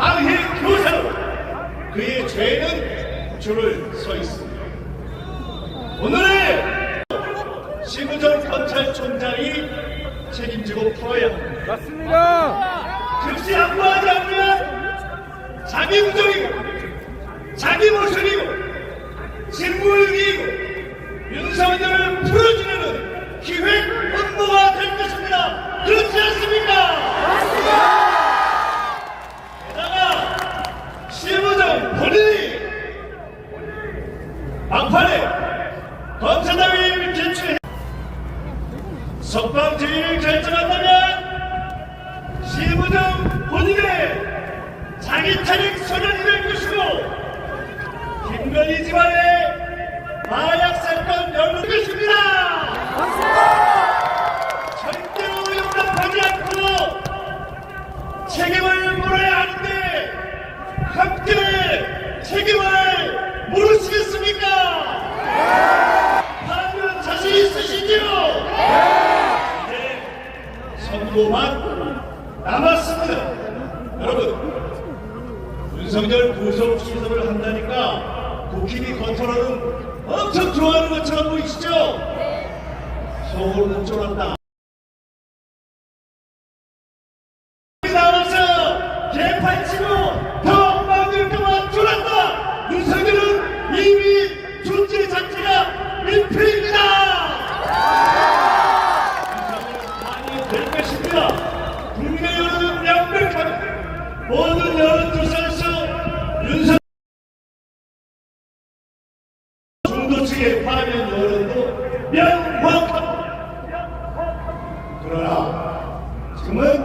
방해 교사로 그의 죄는 줄을 서 있습니다. 오늘의 심우정 검찰총장이 책임지고 풀어야 합니다. 맞습니다. 즉시 양보하지 않으면 자기 부정이고 자기 모순이고 직무유기이고 윤석열을 풀어주려는 기획 음모가 될 것입니다. 그렇지 않습니까? 게다가 실무정 본인이 막판에 검사장을 개최해 석방 제의를 결정한다면 실무정 본인의 자기 차례 소년이 될 것이고 김건희 집안의 마약 사건 열는 것입니다. 절대로 용납하지 않고 책임을 물어야 하는데 함께 책임을 물으시겠습니까? 하면 자신 있으시지요? 네, 선고만 남았습니다. 윤석열 구속 수습을 한다니까 국힘이 컨트롤은 엄청 좋아하는 것처럼 보이시죠? 속으로 못 쫄았다. 나와서 개판치고 더 엉망될 동안 쫄았다. 윤석열은 이미 존재 자체가 민폐입니다. 많이 될 것입니다. 국민의 여론은 명백합니다. 모든 여론조사에서 윤석 중도 측의 파면 여론도 명확합니다. 그러나 지금은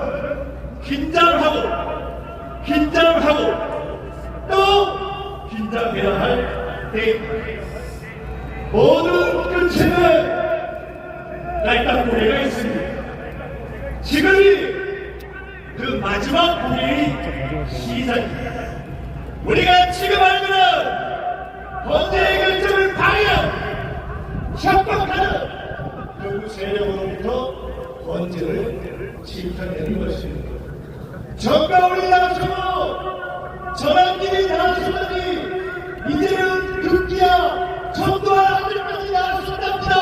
긴장하고 긴장하고 또 긴장해야 할 때입니다. 모든 끝에는 날딱고개가 있습니다. 지금이 그 마지막 고개의 시작입니다. 우리가 지금 알고는 범죄의 결정을 방해하고 협박하는 그 세력으로부터 범죄를 지켜내는 것입니다. 정가울이 나서고 전환길이 나서더니 이제는 급기야 전두환 아들까지 나섰답니다.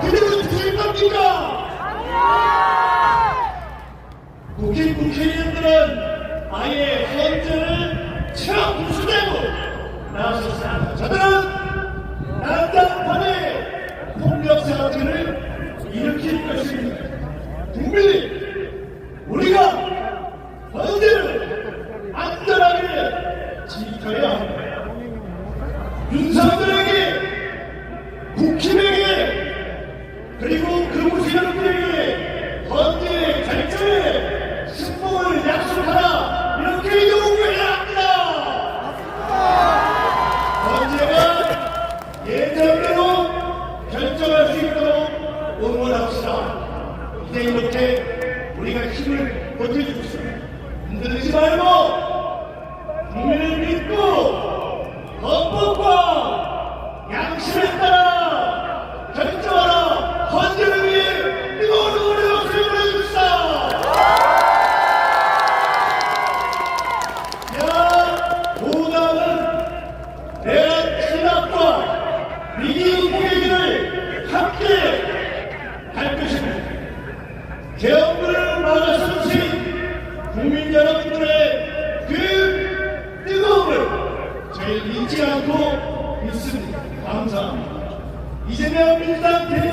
그대로 주실 겁니까? 국회 국회의원들은 아예 헌재를 체험 부수되고 나섰습니다. 저들은 난장판에 폭력 사태를 일으킬 것입니다. 국민이 우리가 헌재를 안전하게 지켜야 합니다열에게 국힘에게 그리고 그 무시여러분에게 헌재의 결정에 승복을 약속하라 이렇게 요구해야 합니다. 헌재가 예정대로 결정할 수 있도록 응원합시다. 이제 이렇게 우리가 힘을 보태주고 있습니다. 흔들리지 말고 국민을 믿고 헌법과 양심에 따라 결정하라 헌재를 위해 뜨거운 응원의 박수를 보내줍시다 야 오남은 대한 신학과 위기 국회기를 함께 할 것입니다 개혁을 막아서신 국민 여러분들의 그 뜨거움을 저희 잊지 않고 있습니다. 감사합니다. 이재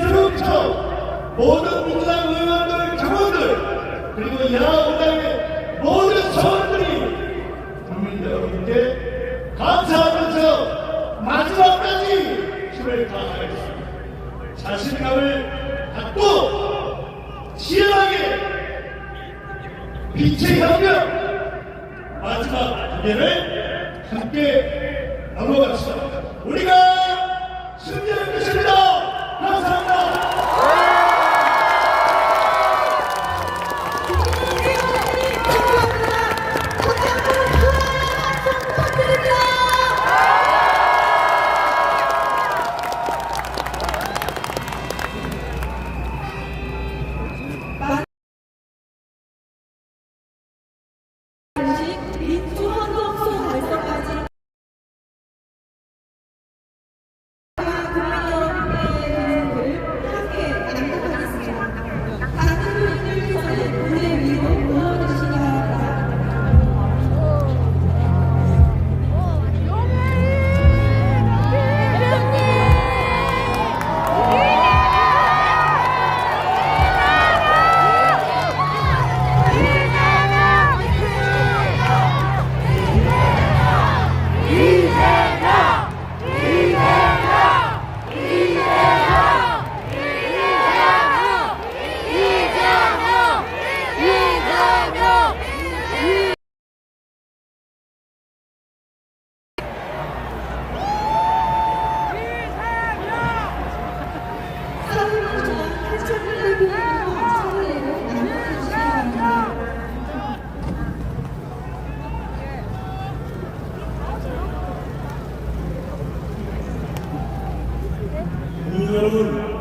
여러 분.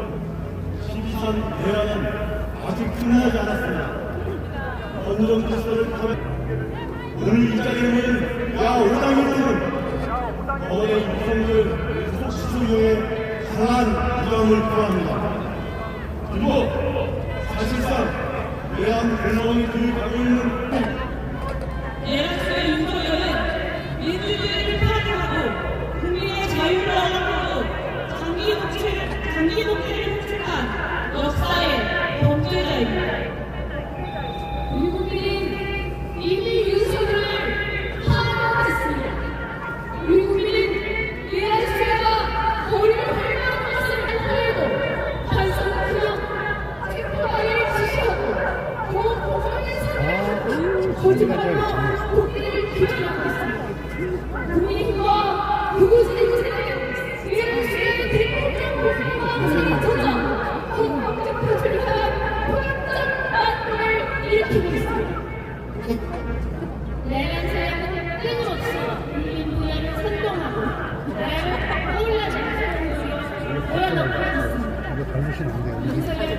내란 세력은 끊임없이 국민 분야를 선동하고 나라를 떠올라지 않고 몰아넣고 있습니다. 이거 닮으시면 안 돼요. 네.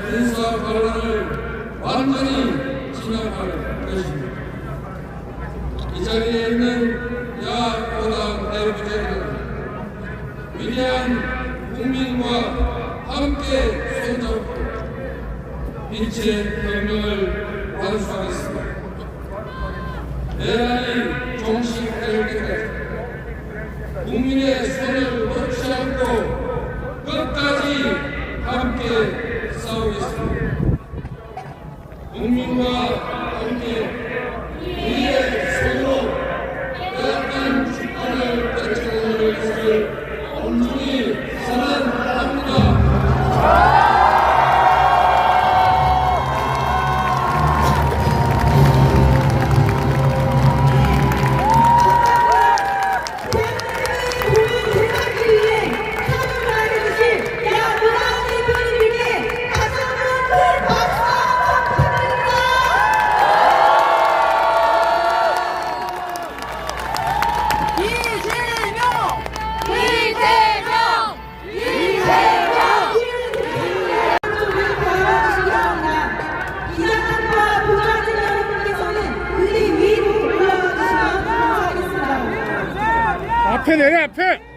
군사 발언을 완전히 진압할 것입니다. 이 자리에 있는 야보당 내부자들은 위대한 국민과 함께 손잡고 빛의 혁명을 완수하겠습니다. 내란이 종식될 때까지 국민의 손을 yeah, pit.